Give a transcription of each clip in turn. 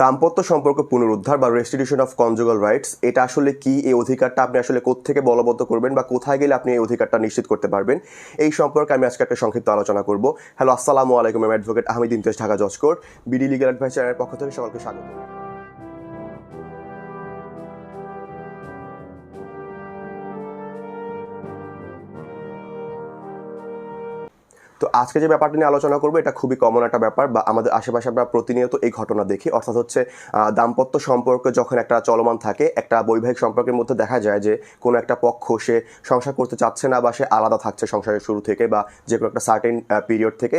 দাম্পত্য সম্পর্ক পুনরুদ্ধার বা রেস্টিটিউশন অফ কনজুগাল রাইটস এটা আসলে কি? এই অধিকারটা আপনি আসলে কোত্থেকে বলবদ্ধ করবেন বা কোথায় গেলে আপনি এই অধিকারটা নিশ্চিত করতে পারবেন? এই সম্পর্কে আমি আজকে একটা সংক্ষিপ্ত আলোচনা করব। হ্যালো আসসালামু আলাইকুম অ্যাডভোকেট আহমেদ ইমতিয়াজ, ঢাকা জজ কোর্ট বিডি লিগাল অ্যাডভাইস চ্যানেলের পক্ষ থেকে সকলকে স্বাগত। তো আজকে যে ব্যাপারটা নিয়ে আলোচনা করব, এটা খুবই কমন একটা ব্যাপার বা আমাদের আশেপাশে আমরা প্রতিনিয়ত এই ঘটনা দেখি। অর্থাৎ হচ্ছে দাম্পত্য সম্পর্ক যখন একটা চলমান থাকে, একটা বৈবাহিক সম্পর্কের মধ্যে দেখা যায় যে কোনো একটা পক্ষ সে সংসার করতে চাচ্ছে না বা সে আলাদা থাকছে সংসারের শুরু থেকে বা যে কোনো একটা সার্টেন পিরিয়ড থেকে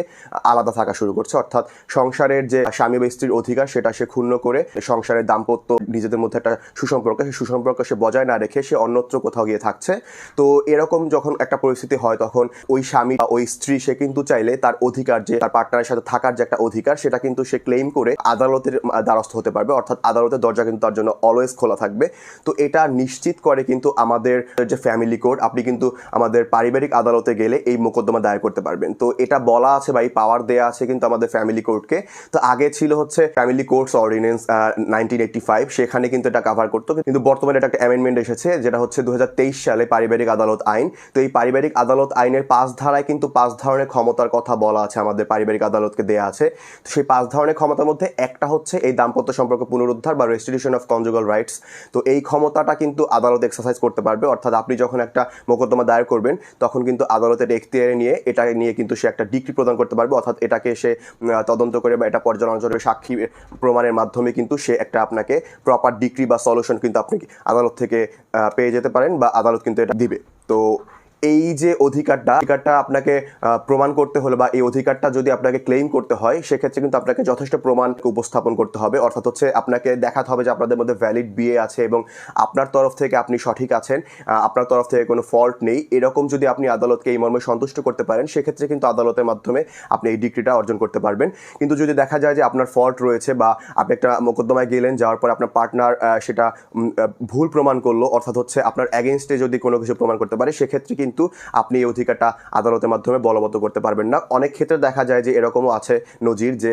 আলাদা থাকা শুরু করছে। অর্থাৎ সংসারের যে স্বামী বা স্ত্রীর অধিকার, সেটা সে ক্ষুণ্ণ করে সংসারের দাম্পত্য নিজেদের মধ্যে একটা সুসম্পর্ক, সেই সুসম্পর্ক সে বজায় না রেখে সে অন্যত্র কোথাও গিয়ে থাকছে। তো এরকম যখন একটা পরিস্থিতি হয়, তখন ওই স্বামী ওই স্ত্রী সে কিন্তু চাইলে তার অধিকার যে, তার পার্টনারের সাথে থাকার যে একটা অধিকার, সেটা কিন্তু সে ক্লেম করে আদালতের দ্বারস্থ হতে পারবে। অর্থাৎ আদালতের দরজা কিন্তু তার জন্য অলওয়েজ খোলা থাকবে। তো এটা নিশ্চিত করে কিন্তু আমাদের যে ফ্যামিলি কোর্ট আপনি কিন্তু আমাদের পারিবারিক আদালতে গেলে এই মোকদ্দমা দায়ের করতে পারবেন। তো এটা বলা আছে বা এই পাওয়ার দেওয়া আছে কিন্তু আমাদের ফ্যামিলি কোর্টকে তো আগে ছিল হচ্ছে family courts ordinance nineteen eighty five সেখানে কিন্তু এটা কাভার করতো। কিন্তু বর্তমানে এটা একটা অ্যামেন্ডমেন্ট এসেছে, যেটা হচ্ছে দু হাজার তেইশ সালে পারিবারিক আদালত আইন। তো এই পারিবারিক আদালত আইনের পাঁচ ধারায় কিন্তু পাঁচ ধরনের ক্ষমতার কথা বলা আছে, আমাদের পারিবারিক আদালতকে দেয়া আছে। তো সেই পাঁচ ধরনের ক্ষমতার মধ্যে একটা হচ্ছে এই দাম্পত্য সম্পর্ক পুনরুদ্ধার বা রেস্টিটিউশন অফ কনজুগাল রাইটস তো এই ক্ষমতাটা কিন্তু আদালত এক্সারসাইজ করতে পারবে, অর্থাৎ আপনি যখন একটা মোকদ্দমা দায়ের করবেন, তখন কিন্তু আদালতের এখতিয়ারে নিয়ে এটা নিয়ে কিন্তু সে একটা ডিগ্রি প্রদান করতে পারবে, অর্থাৎ এটাকে সে তদন্ত করে বা এটা পর্যালোচনা করে সাক্ষী প্রমাণের মাধ্যমে কিন্তু সে একটা আপনাকে প্রপার ডিগ্রি বা সলিউশন কিন্তু আপনি আদালত থেকে পেয়ে যেতে পারেন বা আদালত কিন্তু এটা দিবে। তো এই যে অধিকারটা অধিকারটা আপনাকে প্রমাণ করতে হলে বা এই অধিকারটা যদি আপনাকে ক্লেম করতে হয়, সেক্ষেত্রে কিন্তু আপনাকে যথেষ্ট প্রমাণ উপস্থাপন করতে হবে। অর্থাৎ হচ্ছে আপনাকে দেখাতে হবে যে আপনাদের মধ্যে ভ্যালিড বিয়ে আছে এবং আপনার তরফ থেকে আপনি সঠিক আছেন আপনার তরফ থেকে কোনো ফল্ট নেই। এরকম যদি আপনি আদালতকে এই মর্মে সন্তুষ্ট করতে পারেন, সেক্ষেত্রে কিন্তু আদালতের মাধ্যমে আপনি এই ডিগ্রিটা অর্জন করতে পারবেন। কিন্তু যদি দেখা যায় যে আপনার ফল্ট রয়েছে বা আপনি একটা মোকদ্দমায় গেলেন, যাওয়ার পর আপনার পার্টনার সেটা ভুল প্রমাণ করল, অর্থাৎ হচ্ছে আপনার অ্যাগেনস্টে যদি কোনো কিছু প্রমাণ করতে পারে, সেক্ষেত্রে কিন্তু আপনি এই অধিকারটা আদালতের মাধ্যমে বলবৎ করতে পারবেন না। অনেক ক্ষেত্রে দেখা যায় যে এরকমও আছে নজির যে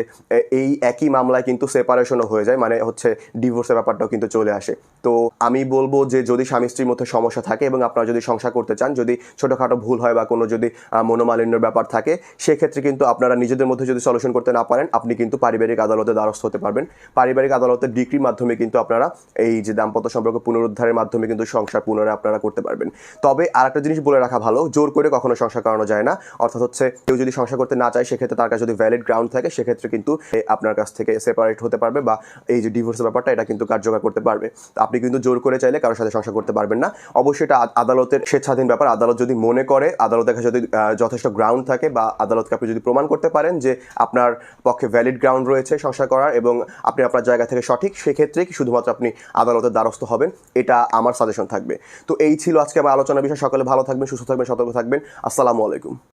এই একই মামলায় কিন্তু সেপারেশনও হয়ে যায় মানে হচ্ছে ডিভোর্সের ব্যাপারটাও কিন্তু চলে আসে। তো আমি বলব যে, যদি স্বামী স্ত্রীর মধ্যে সমস্যা থাকে এবং আপনারা যদি সংসার করতে চান, যদি ছোটোখাটো ভুল হয় বা কোনো যদি মনোমালিন্যর ব্যাপার থাকে, সেক্ষেত্রে কিন্তু আপনারা নিজেদের মধ্যে যদি সলিউশন করতে না পারেন, আপনি কিন্তু পারিবারিক আদালতে দ্বারস্থ হতে পারবেন। পারিবারিক আদালতের ডিগ্রির মাধ্যমে কিন্তু আপনারা এই যে দাম্পত্য সম্পর্ক পুনরুদ্ধারের মাধ্যমে কিন্তু সংসার পুনরায় আপনারা করতে পারবেন। তবে আরেকটা জিনিস বলে রাখা ভালো। জোর করে কখনো সংসার করানো যায় না। অর্থাৎ হচ্ছে কেউ যদি সংসার করতে না চায়, সেক্ষেত্রে তার কাছে যদি ভ্যালিড গ্রাউন্ড থাকে, সেক্ষেত্রে কিন্তু আপনার কাছ থেকে সেপারেট হতে পারবে বা এই যে ডিভোর্সের ব্যাপারটা, এটা কিন্তু কার্যকর করতে পারবে। আপনি কিন্তু জোর করে চাইলে কারোর সাথে সংসার করতে পারবেন না। অবশ্যই এটা আদালতের স্বেচ্ছাধীন ব্যাপার। আদালত যদি মনে করে, আদালতের কাছে যদি যথেষ্ট গ্রাউন্ড থাকে বা আদালতকে আপনি যদি প্রমাণ করতে পারেন যে আপনার পক্ষে ভ্যালিড গ্রাউন্ড রয়েছে সংসার করার এবং আপনি আপনার জায়গা থেকে সঠিক, সেক্ষেত্রে কি শুধুমাত্র আপনি আদালতের দ্বারস্থ হবেন, এটা আমার সাজেশন থাকবে। তো এই ছিল আজকে আমার আলোচনা বিষয়। সকলে ভালো থাকবেন সুস্থ থাকবেন সতর্ক থাকবেন। আসসালামু আলাইকুম।